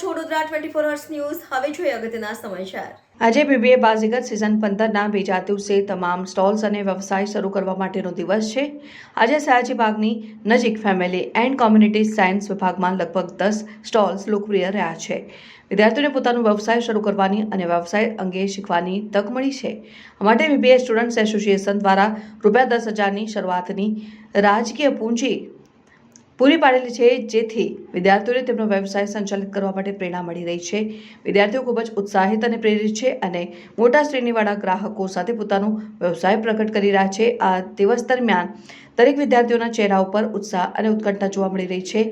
Twenty four hours news હવે જોઈએ અગત્યના સમાચાર. આજે બીબીએ બાઝીગર સિઝન પંદરના બીજા દિવસે તમામ સ્ટોલ્સ અને વ્યવસાય શરૂ કરવા માટેનો દિવસ છે. આજે સયાજીબાગની નજીક ફેમિલી એન્ડ કોમ્યુનિટી સાયન્સ વિભાગમાં લગભગ દસ સ્ટોલ્સ લોકપ્રિય રહ્યા છે. વિદ્યાર્થીઓને પોતાનો વ્યવસાય શરૂ કરવાની અને વ્યવસાય અંગે શીખવાની તક મળી છે. માટે બીબીએ સ્ટુડન્ટ્સ એસોસિએશન દ્વારા રૂપિયા દસ હજારની શરૂઆતની રાજકીય પૂંજી પૂરી પાડેલી છે, જેથી વિદ્યાર્થીઓને તેમનો વ્યવસાય સંચાલિત કરવા માટે પ્રેરણા મળી રહી છે. વિદ્યાર્થીઓ ખૂબ જ ઉત્સાહિત અને પ્રેરિત છે અને મોટા શ્રેણીવાળા ગ્રાહકો સાથે પોતાનો વ્યવસાય પ્રકટ કરી રહ્યા છે. આ દિવસ દરમિયાન દરેક વિદ્યાર્થીઓના ચહેરા ઉપર ઉત્સાહ અને ઉત્કંઠા જોવા મળી રહી છે.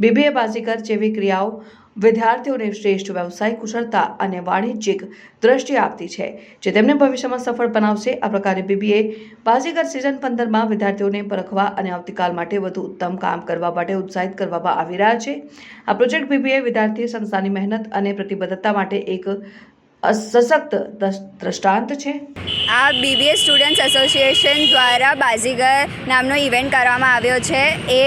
બીબીએ બાઝીગર જેવી ક્રિયાઓ વિદ્યાર્થીઓને શ્રેષ્ઠ વ્યવસાય, કુશળતા અને વાણિજ્યિક દ્રષ્ટિ આપતી છે, જે તેમને ભવિષ્યમાં સફળ બનાવશે. આ પ્રકારે બીબીએ બાજીગર સિઝન પંદરમાં વિદ્યાર્થીઓને પરખવા અને આવતીકાલ માટે વધુ ઉત્તમ કામ કરવા માટે ઉત્સાહિત કરવામાં આવી રહ્યા છે. આ પ્રોજેક્ટ બીબીએ વિદ્યાર્થી સંસ્થાની મહેનત અને પ્રતિબદ્ધતા માટે એક સશક્ત દ્રષ- દ્રષ્ટાંત છે. આ બીબીએ સ્ટુડન્ટ્સ એસોસિએશન દ્વારા બાઝીગર નામનો ઇવેન્ટ કરવામાં આવ્યો છે. એ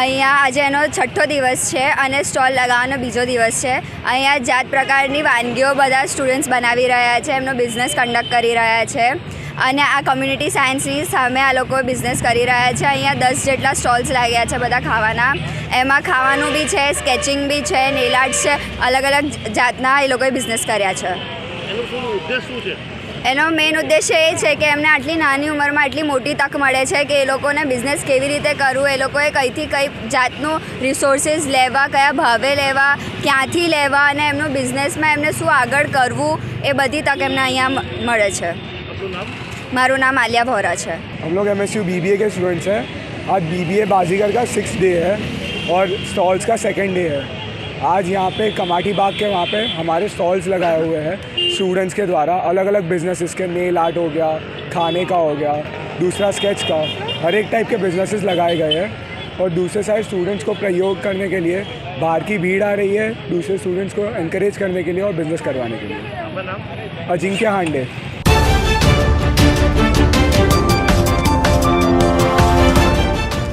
અહીંયા આજે એનો છઠ્ઠો દિવસ છે અને સ્ટોલ લગાવવાનો બીજો દિવસ છે. અહીંયા જાત પ્રકારની વાનગીઓ બધા સ્ટુડન્ટ્સ બનાવી રહ્યા છે, એમનો બિઝનેસ કન્ડક્ટ કરી રહ્યા છે. અને આ કમ્યુનિટી સાયન્સની સામે આ લોકો બિઝનેસ કરી રહ્યા છે. અહીંયા દસ જેટલા સ્ટોલ્સ લાગ્યા છે બધા ખાવાના. એમાં ખાવાનું બી છે સ્કેચિંગ બી છે નેલ આર્ટ્સ છે. અલગ અલગ જાતના એ લોકોએ બિઝનેસ કર્યા છે? એનો મેઇન ઉદ્દેશ્ય એ છે કે એમને આટલી નાની ઉંમરમાં આટલી મોટી તક મળે છે કે એ લોકોને બિઝનેસ કેવી રીતે કરવું એ લોકોએ કઈથી કઈ જાતનું રિસોર્સિસ લેવા કયા ભાવે લેવા ક્યાંથી લેવા અને એમનું બિઝનેસમાં એમને શું આગળ કરવું એ બધી તક એમને અહીંયા મ- મળે છે આપનું નામ મારું નામ આલિયા વોરા છે हम लोग M S U B B A के स्टूडेंट्स हैं आज बी बी ए बाजीगर का सिक्स डे है और स्टॉल्स का सेकेंड डे है आज यहाँ पे कमाठी बाग के वहाँ पे हमारे स्टॉल्स लगाए हुए हैं स्टूडेंट्स के द्वारा अलग अलग बिज़नेस के नेल आर्ट हो गया, खाने का हो गया, दूसरा स्केच का, हर एक टाइप के बिजनेसेस लगाए गए हैं और दूसरे साइड स्टूडेंट्स को प्रयोग करने के लिए बाहर की भीड़ आ रही है, दूसरे स्टूडेंट्स को इनक्रेज करने के लिए और बिज़नेस करवाने के लिए। अजिंक्य हांडे।